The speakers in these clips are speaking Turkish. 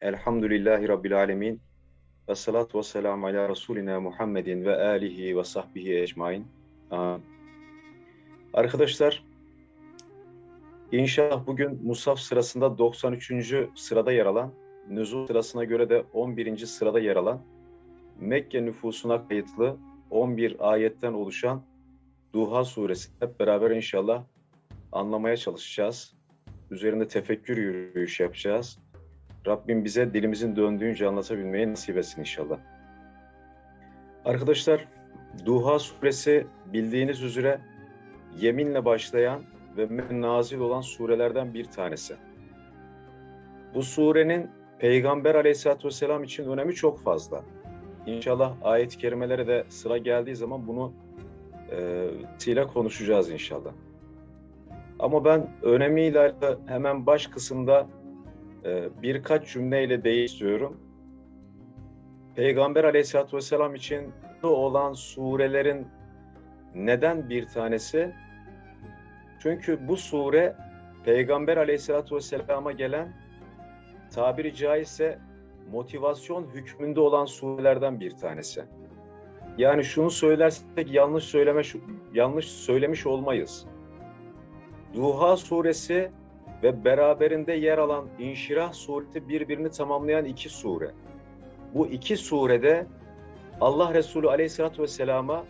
Elhamdülillahi Rabbil Alemin. Ve salatu ve selamu ala Resulina Muhammedin ve alihi ve sahbihi ecmain. Amin. Arkadaşlar, inşallah bugün Musaf sırasında 93. sırada yer alan, nüzul sırasına göre de 11. sırada yer alan, Mekke nüfusuna kayıtlı 11 ayetten oluşan Duha suresi hep beraber inşallah anlamaya çalışacağız. Üzerinde tefekkür yürüyüş yapacağız. Rabbim bize dilimizin döndüğünce anlatabilmeyi nasip etsin inşallah. Arkadaşlar, Duha suresi bildiğiniz üzere yeminle başlayan ve nazil olan surelerden bir tanesi. Bu surenin Peygamber aleyhissalatü vesselam için önemi çok fazla. İnşallah ayet-i kerimelere de sıra geldiği zaman bunu e, konuşacağız inşallah. Ama ben önemiyle hemen baş kısımda e, birkaç cümleyle değiştiriyorum. Peygamber aleyhissalatü vesselam için olan surelerin neden bir tanesi? Çünkü bu sure Peygamber aleyhissalatü vesselama gelen tabiri caizse motivasyon hükmünde olan surelerden bir tanesi. Yani şunu söylersek yanlış söyleme yanlış söylemiş olmayız. Duha suresi ve beraberinde yer alan İnşirah suresi birbirini tamamlayan iki sure. Bu iki surede Allah Resulü Aleyhisselatü Vesselam'a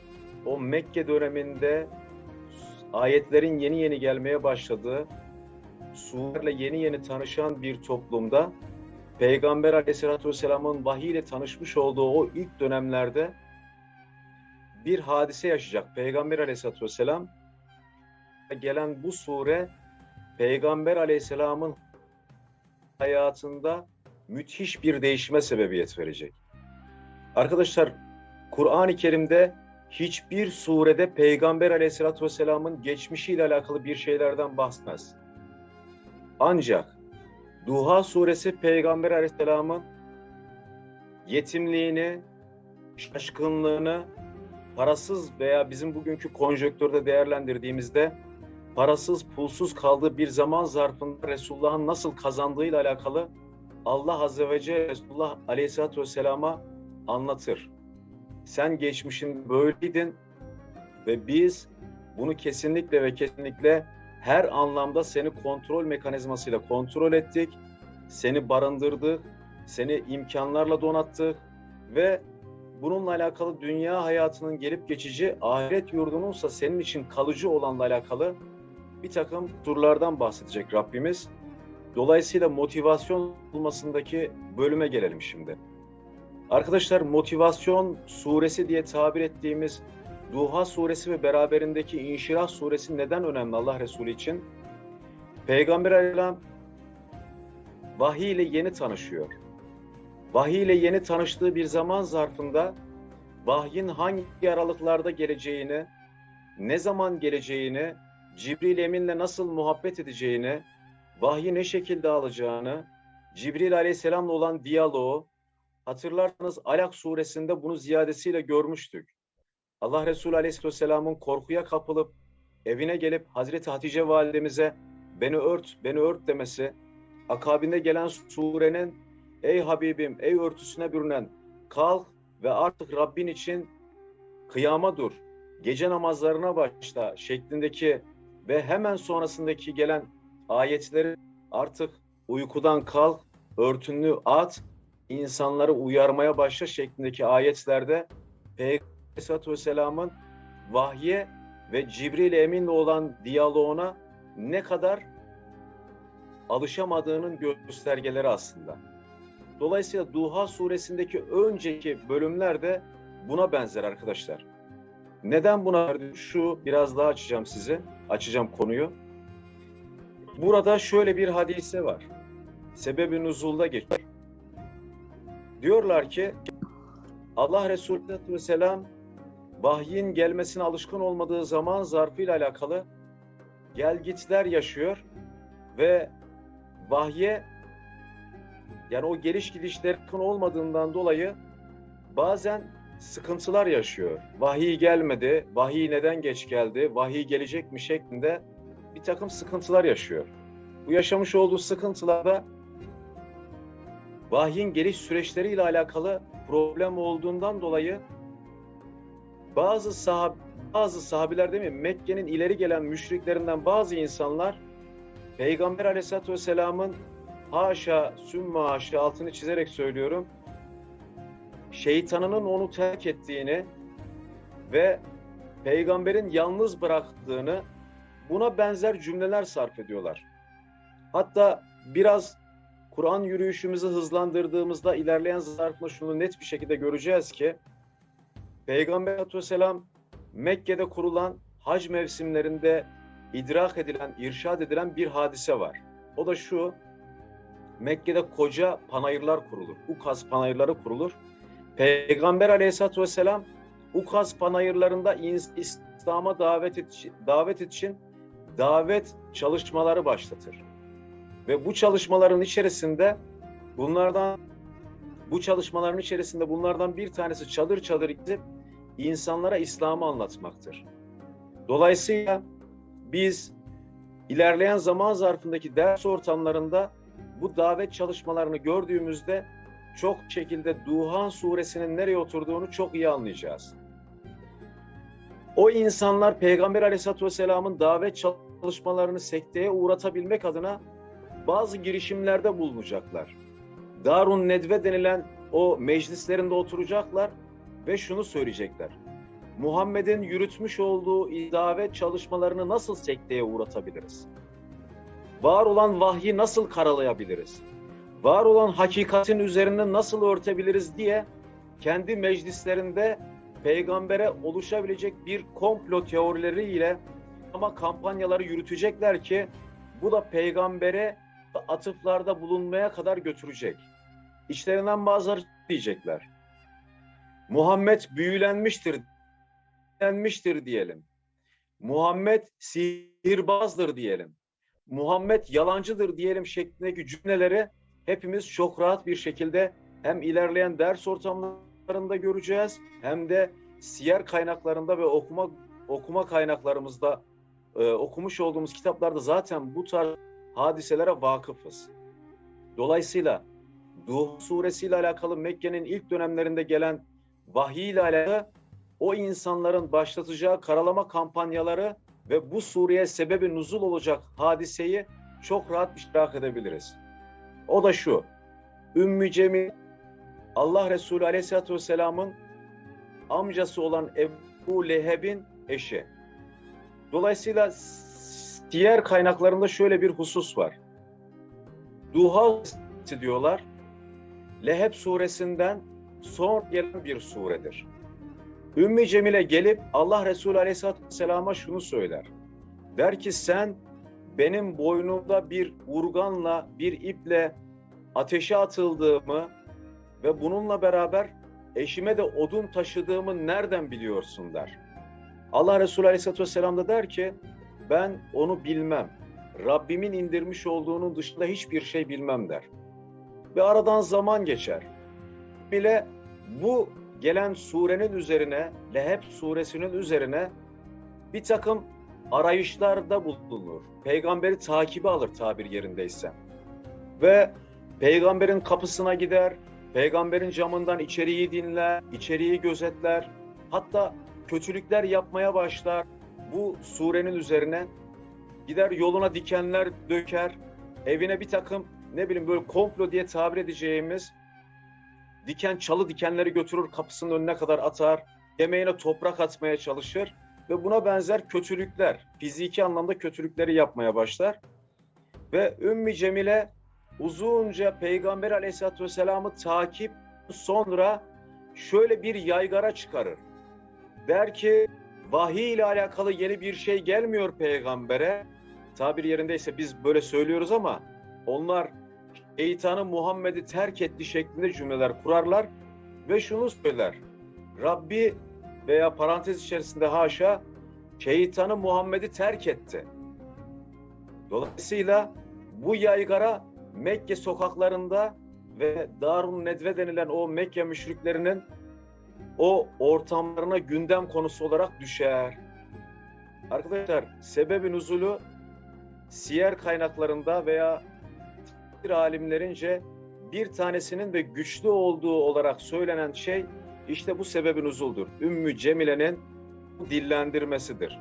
o Mekke döneminde ayetlerin yeni yeni gelmeye başladığı, surelerle yeni yeni tanışan bir toplumda Peygamber Aleyhisselatü Vesselam'ın vahiy ile tanışmış olduğu o ilk dönemlerde bir hadise yaşayacak. Peygamber Aleyhisselatü Vesselam gelen bu sure Peygamber Aleyhisselam'ın hayatında müthiş bir değişime sebebiyet verecek. Arkadaşlar Kur'an-ı Kerim'de hiçbir surede Peygamber Aleyhisselatü Vesselam'ın geçmişiyle alakalı bir şeylerden bahsetmez. Ancak Duha suresi Peygamber Aleyhisselam'ın yetimliğini, şaşkınlığını, parasız veya bizim bugünkü konjöktürde değerlendirdiğimizde parasız, pulsuz kaldığı bir zaman zarfında Resulullah'ın nasıl kazandığıyla alakalı Allah Azze ve Celle Resulullah Aleyhisselatü Vesselam'a anlatır. Sen geçmişin böyleydin ve biz bunu kesinlikle ve kesinlikle her anlamda seni kontrol mekanizmasıyla kontrol ettik. Seni barındırdık, seni imkanlarla donattık ve bununla alakalı dünya hayatının gelip geçici, ahiret yurdununsa senin için kalıcı olanla alakalı bir takım turlardan bahsedecek Rabbimiz. Dolayısıyla motivasyon olmasındaki bölüme gelelim şimdi. Arkadaşlar motivasyon suresi diye tabir ettiğimiz Duha suresi ve beraberindeki İnşirah suresi neden önemli Allah Resulü için? Peygamber Aleyhisselam vahiy ile yeni tanışıyor. Vahiy ile yeni tanıştığı bir zaman zarfında vahyin hangi aralıklarda geleceğini, ne zaman geleceğini, Cibril Emin'le nasıl muhabbet edeceğini, vahyi ne şekilde alacağını, Cibril Aleyhisselam'la olan diyaloğu, hatırlarsanız Alak suresinde bunu ziyadesiyle görmüştük. Allah Resulü Aleyhisselam'ın korkuya kapılıp evine gelip Hazreti Hatice validemize beni ört, beni ört demesi, akabinde gelen surenin ey Habibim, ey örtüsüne bürünen kalk ve artık Rabbin için kıyama dur, gece namazlarına başla şeklindeki ve hemen sonrasındaki gelen ayetleri artık uykudan kalk, örtünlü at, insanları uyarmaya başla şeklindeki ayetlerde Peygamber Aleyhisselatü Vesselam'ın vahye ve Cibril Emin'le olan diyaloğuna ne kadar alışamadığının göstergeleri aslında. Dolayısıyla Duha suresindeki önceki bölümler de buna benzer arkadaşlar. Neden buna şu biraz daha açacağım size. Açacağım konuyu. Burada şöyle bir hadise var. Sebebi nuzulda geçiyor. Diyorlar ki Allah Resulü Aleyhisselam vahyin gelmesine alışkın olmadığı zaman zarfıyla alakalı gelgitler yaşıyor ve vahye yani o geliş gidişler olmadığından dolayı bazen sıkıntılar yaşıyor. Vahiy gelmedi, vahiy neden geç geldi, vahiy gelecek mi şeklinde bir takım sıkıntılar yaşıyor. Bu yaşamış olduğu sıkıntılarda vahyin geliş süreçleriyle alakalı problem olduğundan dolayı bazı sahab bazı sahabiler değil mi? Mekke'nin ileri gelen müşriklerinden bazı insanlar Peygamber Aleyhisselatü Vesselam'ın haşa sümme haşa altını çizerek söylüyorum şeytanının onu terk ettiğini ve peygamberin yalnız bıraktığını buna benzer cümleler sarf ediyorlar. Hatta biraz Kur'an yürüyüşümüzü hızlandırdığımızda ilerleyen zarfında şunu net bir şekilde göreceğiz ki Peygamber Aleyhisselam Mekke'de kurulan hac mevsimlerinde idrak edilen, irşad edilen bir hadise var. O da şu, Mekke'de koca panayırlar kurulur. Ukaz panayırları kurulur. Peygamber aleyhissalatü vesselam Ukaz panayırlarında İslam'a davet, et, davet için davet çalışmaları başlatır. Ve bu çalışmaların içerisinde bunlardan bu çalışmaların içerisinde bunlardan bir tanesi çadır çadır gidip insanlara İslam'ı anlatmaktır. Dolayısıyla biz ilerleyen zaman zarfındaki ders ortamlarında bu davet çalışmalarını gördüğümüzde çok şekilde Duhan suresinin nereye oturduğunu çok iyi anlayacağız. O insanlar Peygamber Aleyhisselatü Vesselam'ın davet çalışmalarını sekteye uğratabilmek adına bazı girişimlerde bulunacaklar. Darun Nedve denilen o meclislerinde oturacaklar ve şunu söyleyecekler. Muhammed'in yürütmüş olduğu davet çalışmalarını nasıl sekteye uğratabiliriz? Var olan vahyi nasıl karalayabiliriz? Var olan hakikatin üzerine nasıl örtebiliriz diye kendi meclislerinde peygambere oluşabilecek bir komplo teorileriyle ama kampanyaları yürütecekler ki bu da peygambere atıflarda bulunmaya kadar götürecek. İçlerinden bazıları diyecekler. Muhammed büyülenmiştir, büyülenmiştir diyelim. Muhammed sihirbazdır diyelim. Muhammed yalancıdır diyelim şeklindeki cümleleri hepimiz çok rahat bir şekilde hem ilerleyen ders ortamlarında göreceğiz hem de siyer kaynaklarında ve okuma okuma kaynaklarımızda e, okumuş olduğumuz kitaplarda zaten bu tarz hadiselere vakıfız. Dolayısıyla Duh suresiyle alakalı Mekke'nin ilk dönemlerinde gelen vahiy ile alakalı o insanların başlatacağı karalama kampanyaları ve bu sureye sebebi nuzul olacak hadiseyi çok rahat iştirak edebiliriz. O da şu. Ümmü Cemil Allah Resulü Aleyhisselatü Vesselam'ın amcası olan Ebu Leheb'in eşi. Dolayısıyla diğer kaynaklarında şöyle bir husus var. Duha diyorlar. Leheb suresinden son gelen bir suredir. Ümmü Cemile gelip Allah Resulü Aleyhisselatü Vesselam'a şunu söyler. Der ki sen benim boynumda bir urganla, bir iple ateşe atıldığımı ve bununla beraber eşime de odun taşıdığımı nereden biliyorsun der. Allah Resulü Aleyhisselatü Vesselam da der ki ben onu bilmem. Rabbimin indirmiş olduğunun dışında hiçbir şey bilmem der. Ve aradan zaman geçer. Bile bu gelen surenin üzerine, Leheb suresinin üzerine bir takım arayışlarda bulunur. Peygamberi takibi alır tabir yerindeyse. Ve peygamberin kapısına gider, peygamberin camından içeriği dinler, içeriği gözetler. Hatta kötülükler yapmaya başlar bu surenin üzerine. Gider yoluna dikenler döker, evine bir takım ne bileyim böyle komplo diye tabir edeceğimiz diken çalı dikenleri götürür kapısının önüne kadar atar, yemeğine toprak atmaya çalışır ve buna benzer kötülükler, fiziki anlamda kötülükleri yapmaya başlar. Ve Ümmü Cemile uzunca Peygamber Aleyhisselatü Vesselam'ı takip sonra şöyle bir yaygara çıkarır. Der ki vahiy ile alakalı yeni bir şey gelmiyor peygambere. Tabir yerindeyse biz böyle söylüyoruz ama onlar şeytanı Muhammed'i terk etti şeklinde cümleler kurarlar ve şunu söyler. Rabbi veya parantez içerisinde haşa şeytanı Muhammed'i terk etti. Dolayısıyla bu yaygara Mekke sokaklarında ve Darun Nedve denilen o Mekke müşriklerinin o ortamlarına gündem konusu olarak düşer. Arkadaşlar sebebin nuzulu siyer kaynaklarında veya alimlerince bir tanesinin de güçlü olduğu olarak söylenen şey işte bu sebebin uzuldur. Ümmü Cemile'nin dillendirmesidir.